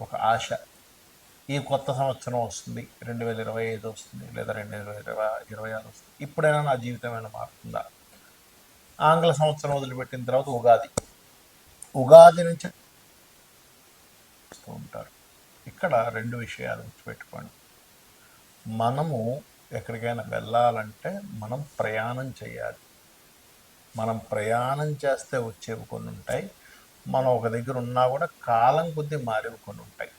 ఒక ఆశ. ఈ కొత్త సంవత్సరం వస్తుంది. రెండు వేల ఇరవై ఐదు వస్తుంది లేదా రెండు వేల ఇరవై ఇరవై ఆరు వస్తుంది. ఇప్పుడైనా నా జీవితం ఏమైనా మారుతుందా? ఆంగ్ల సంవత్సరం వదిలిపెట్టిన తర్వాత ఉగాది. ఉగాది నుంచి ఉంటారు. ఇక్కడ రెండు విషయాలు గుర్తుపెట్టుకోండి. మనము ఎక్కడికైనా వెళ్ళాలంటే మనం ప్రయాణం చేయాలి. మనం ప్రయాణం చేస్తే వచ్చేవి కొన్ని ఉంటాయి. మనం ఒక దగ్గర ఉన్నా కూడా కాలం కొద్దీ మారేవి కొన్ని ఉంటాయి.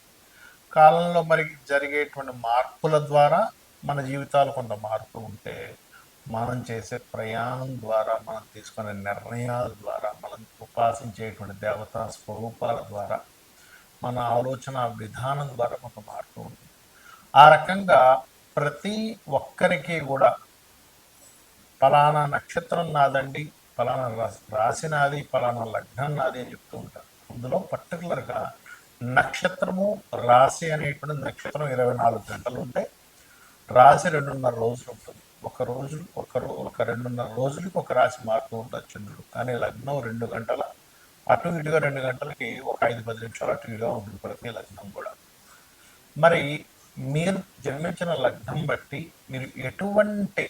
కాలంలో మరి జరిగేటువంటి మార్పుల ద్వారా మన జీవితాలు కొంత మార్పు ఉంటే మనం చేసే ప్రయాణం ద్వారా మనం తీసుకునే నిర్ణయాల ద్వారా మనం ఉపాసించేటువంటి దేవతా స్వరూపాల ద్వారా మన ఆలోచన విధానం ద్వారా కొంత మార్పు ఉంటుంది ఆ రకంగా ప్రతి ఒక్కరికి కూడా ఫలానా నక్షత్రం నాదండి ఫలానా రాశి నాది ఫలానా లగ్నం నాది అని చెప్తూ ఉంటారు. అందులో పర్టికులర్గా నక్షత్రము రాశి అనేటువంటి నక్షత్రం ఇరవై నాలుగు గంటలు ఉంటే రాశి రెండున్నర రోజులు ఉంటుంది. ఒక రోజు ఒక ఒక రెండున్నర రోజులకి ఒక రాశి మారుతూ ఉంటుంది చంద్రుడు. కానీ లగ్నం రెండు గంటల అటు ఇటుగా రెండు గంటలకి ఒక ఐదు పది నిమిషాలు అటు ఇటుగా ఉంటుంది ప్రతి లగ్నం కూడా. మరి మీరు జన్మించిన లగ్నం బట్టి మీరు ఎటువంటి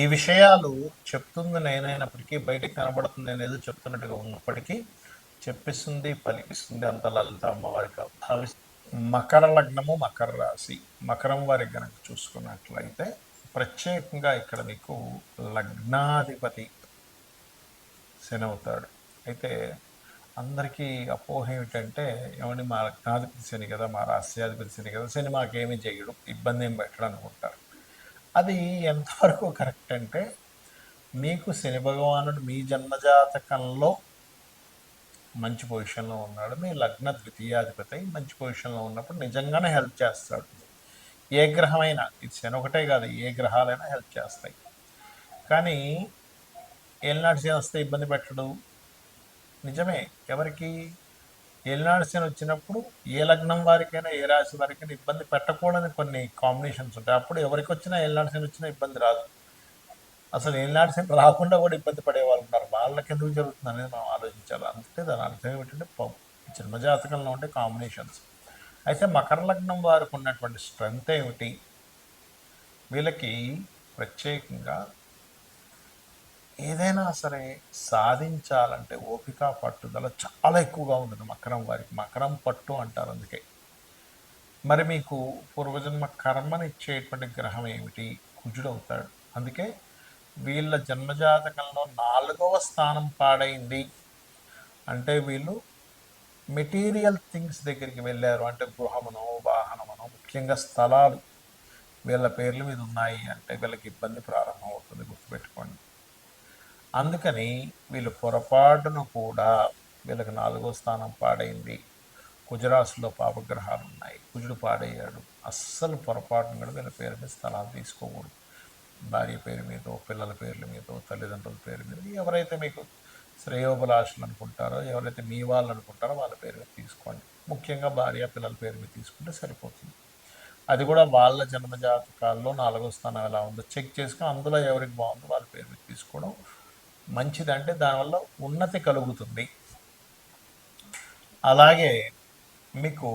ఈ విషయాలు చెప్తుంది నేనైనప్పటికీ బయటకు కనబడుతుంది అనేది చెప్తున్నట్టుగా ఉన్నప్పటికీ చెప్పిస్తుంది పలికిస్తుంది అంత లలిత అమ్మవారికి భావిస్తుంది మకర లగ్నము మకర రాశి. మకరం వారికి కనుక చూసుకున్నట్లయితే ప్రత్యేకంగా ఇక్కడ మీకు లగ్నాధిపతి శని అవుతాడు అయితే అందరికీ అపోహ ఏమిటంటే ఏమండి మా లగ్నాధిపతి శని కదా మా రాశ్యాధిపతి శని కదా శని మాకేమీ చేయడు ఇబ్బంది ఏం పెట్టడం అనుకుంటారు. అది ఎంతవరకు కరెక్ట్ అంటే మీకు శని భగవానుడు మీ జన్మజాతకంలో మంచి పొజిషన్లో ఉన్నాడు. మీ లగ్న ద్వితీయాధిపతి మంచి పొజిషన్లో ఉన్నప్పుడు నిజంగానే హెల్ప్ చేస్తాడు. ఏ గ్రహమైనా ఇది శని ఒకటే కాదు ఏ గ్రహాలైనా హెల్ప్ చేస్తాయి. కానీ ఏళ్ళనాటి శని వస్తే ఇబ్బంది పెట్టడు. నిజమే ఎవరికి? ఏలినాడు శని వచ్చినప్పుడు ఏ లగ్నం వారికైనా ఏ రాశి వారికైనా ఇబ్బంది పెట్టకూడని కొన్ని కాంబినేషన్స్ ఉంటాయి. అప్పుడు ఎవరికి వచ్చినా ఏలినాడు శని వచ్చినా ఇబ్బంది రాదు. అసలు ఏలినాడు శని రాకుండా కూడా ఇబ్బంది పడే వాళ్ళు ఉన్నారు. వాళ్ళకి ఎందుకు జరుగుతుంది అనేది మనం ఆలోచించాలి. అందుకే దాని అర్థం ఏమిటంటే జన్మజాతకంలో ఉండే కాంబినేషన్స్ అయితే మకర లగ్నం వారికి ఉన్నటువంటి స్ట్రెంగ్త్ ఏమిటి? వీళ్ళకి ప్రత్యేకంగా ఏదైనా సరే సాధించాలంటే ఓపిక పట్టుదల చాలా ఎక్కువగా ఉంటుంది. మకరం వారికి మకరం పట్టు అంటారు అందుకే. మరి మీకు పూర్వజన్మ కర్మనిచ్చేటువంటి గ్రహం ఏమిటి? కుజుడు అవుతాడు. అందుకే వీళ్ళ జన్మజాతకంలో నాలుగవ స్థానం పాడైంది. అంటే వీళ్ళు మెటీరియల్ థింగ్స్ దగ్గరికి వెళ్ళారు. అంటే గృహమునో వాహనమునో ముఖ్యంగా స్థలాలు వీళ్ళ పేర్ల మీద ఉన్నాయి అంటే వీళ్ళకి ఇబ్బంది ప్రారంభం అవుతుంది గుర్తుపెట్టుకోండి. అందుకని వీళ్ళు పొరపాటును కూడా వీళ్ళకి నాలుగో స్థానం పాడైంది. కుజరాశిలో పాపగ్రహాలు ఉన్నాయి కుజుడు పాడయ్యాడు. అస్సలు పొరపాటును కూడా వీళ్ళ పేరు మీద స్థలాలు తీసుకోకూడదు. భార్య పేరు మీద పిల్లల పేర్ల మీద తల్లిదండ్రుల పేరు మీద ఎవరైతే మీకు శ్రేయోభిలాషులు అనుకుంటారో ఎవరైతే మీ వాళ్ళు అనుకుంటారో వాళ్ళ పేరు మీద తీసుకోండి. ముఖ్యంగా భార్య పిల్లల పేరు మీద తీసుకుంటే సరిపోతుంది. అది కూడా వాళ్ళ జన్మ జాతకాల్లో నాలుగో స్థానం ఎలా ఉందో చెక్ చేసుకుని అందులో ఎవరికి బాగుందో వాళ్ళ పేరు మీద తీసుకోవడం మంచిదంటే దానివల్ల ఉన్నతి కలుగుతుంది. అలాగే మీకు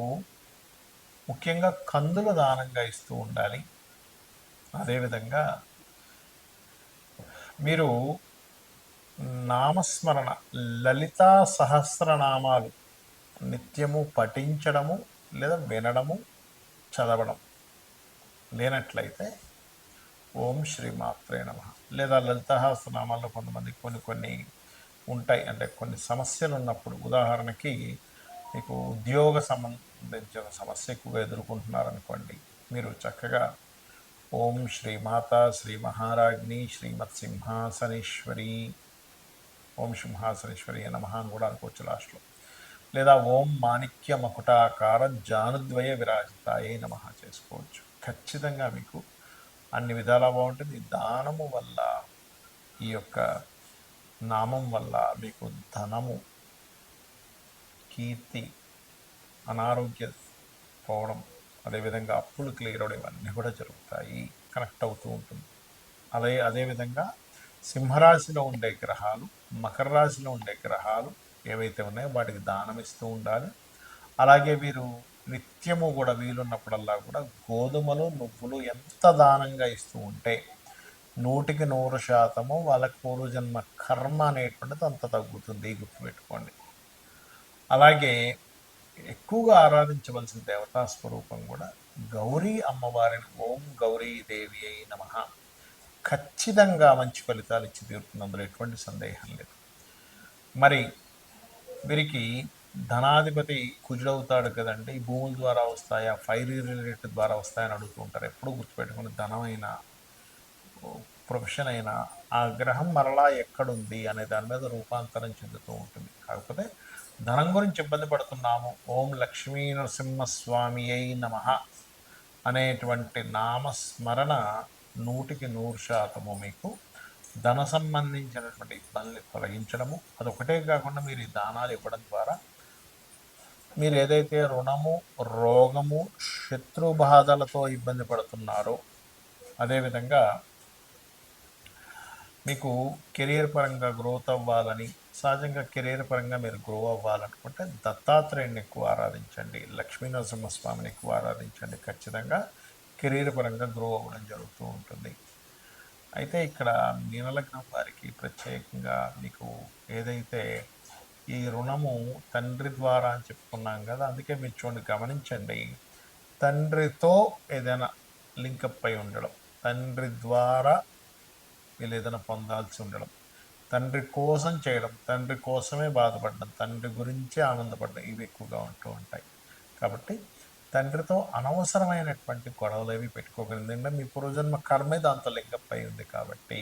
ముఖ్యంగా కందులు దానంగా ఇస్తూ ఉండాలి. అదేవిధంగా మీరు నామస్మరణ లలితా సహస్రనామాలు నిత్యము పఠించడము లేదా వినడము చదవడం లేనట్లయితే ఓం శ్రీ మాత్రే నమ. లేదా లలితహాస్తనామాల్లో కొంతమంది కొన్ని కొన్ని ఉంటాయి. అంటే కొన్ని సమస్యలు ఉన్నప్పుడు ఉదాహరణకి మీకు ఉద్యోగ సంబంధించిన సమస్య ఎక్కువగా ఎదుర్కొంటున్నారనుకోండి. మీరు చక్కగా ఓం శ్రీ మాత శ్రీ మహారాజ్ని శ్రీమత్ సింహాసనేశ్వరి ఓం సింహాసనేశ్వరి నమ అని కూడా అనుకోవచ్చు లాస్ట్లో. లేదా ఓం మాణిక్య మకుటాకార జానుద్వయ విరాజితాయే నమ చేసుకోవచ్చు. ఖచ్చితంగా మీకు అన్ని విధాలా బాగుంటుంది. దానము వల్ల ఈ యొక్క నామం వల్ల మీకు ధనము కీర్తి అనారోగ్య పోవడం అదేవిధంగా అప్పులు క్లియర్ అవడం ఇవన్నీ కూడా జరుగుతాయి. కనెక్ట్ అవుతూ ఉంటుంది. అదే అదేవిధంగా సింహరాశిలో ఉండే గ్రహాలు మకర రాశిలో ఉండే గ్రహాలు ఏవైతే ఉన్నాయో వాటికి దానం ఇస్తూ ఉండాలి. అలాగే వీరు నిత్యము కూడా వీలున్నప్పుడల్లా కూడా గోధుమలు నువ్వులు ఎంత దానంగా ఇస్తూ ఉంటే నూటికి నూరు శాతము వాళ్ళ పూర్వజన్మ కర్మ అనేటువంటిది అంత తగ్గుతుంది గుర్తుపెట్టుకోండి అలాగే ఎక్కువగా ఆరాధించవలసిన దేవతా స్వరూపం కూడా గౌరీ అమ్మవారిని ఓం గౌరీ దేవి అయి నమ. ఖచ్చితంగా మంచి ఫలితాలు ఇచ్చి తీరుతుంది అందులో ఎటువంటి సందేహం లేదు. మరి వీరికి ధనాధిపతి కుజుడవుతాడు కదండి. భూముల ద్వారా వస్తాయా? ఫైర్ రిలేటెడ్ ద్వారా వస్తాయని అడుగుతూ ఉంటారు. ఎప్పుడు గుర్తుపెట్టుకుని ధనమైన ప్రొఫెషన్ అయినా ఆ గ్రహం మరలా ఎక్కడుంది అనే దాని మీద రూపాంతరం చెందుతూ ఉంటుంది. కాకపోతే ధనం గురించి ఇబ్బంది పడుతున్నాము. ఓం లక్ష్మీ నరసింహస్వామి అయి నమ అనేటువంటి నామస్మరణ నూటికి నూరు శాతము మీకు ధన సంబంధించినటువంటి ఇబ్బందులు తొలగించడము. అదొకటే కాకుండా మీరు ఈ దానాలు ఇవ్వడం ద్వారా మీరు ఏదైతే రుణము రోగము శత్రు బాధలతో ఇబ్బంది పడుతున్నారో అదేవిధంగా మీకు కెరీర్ పరంగా గ్రోత్ అవ్వాలని సహజంగా కెరీర్ పరంగా మీరు గ్రో అవ్వాలనుకుంటే దత్తాత్రేయుని ఎక్కువ ఆరాధించండి లక్ష్మీ నరసింహస్వామిని ఎక్కువ ఆరాధించండి. ఖచ్చితంగా కెరీర్ పరంగా గ్రో అవ్వడం జరుగుతూ ఉంటుంది. అయితే ఇక్కడ మీనలగ్నం వారికి ప్రత్యేకంగా మీకు ఏదైతే ఈ రుణము తండ్రి ద్వారా అని చెప్పుకున్నాం కదా అందుకే మీరు చూడండి గమనించండి. తండ్రితో ఏదైనా లింకప్ అయి ఉండడం తండ్రి ద్వారా వీళ్ళు ఏదైనా పొందాల్సి ఉండడం తండ్రి కోసం చేయడం తండ్రి కోసమే బాధపడడం తండ్రి గురించే ఆనందపడడం ఇవి ఎక్కువగా ఉంటూ ఉంటాయి. కాబట్టి తండ్రితో అనవసరమైనటువంటి గొడవలు ఏవి పెట్టుకోగలిగిందంటే మీ పూర్వజన్మ కర్మే దాంతో లింకప్ అయి ఉంది కాబట్టి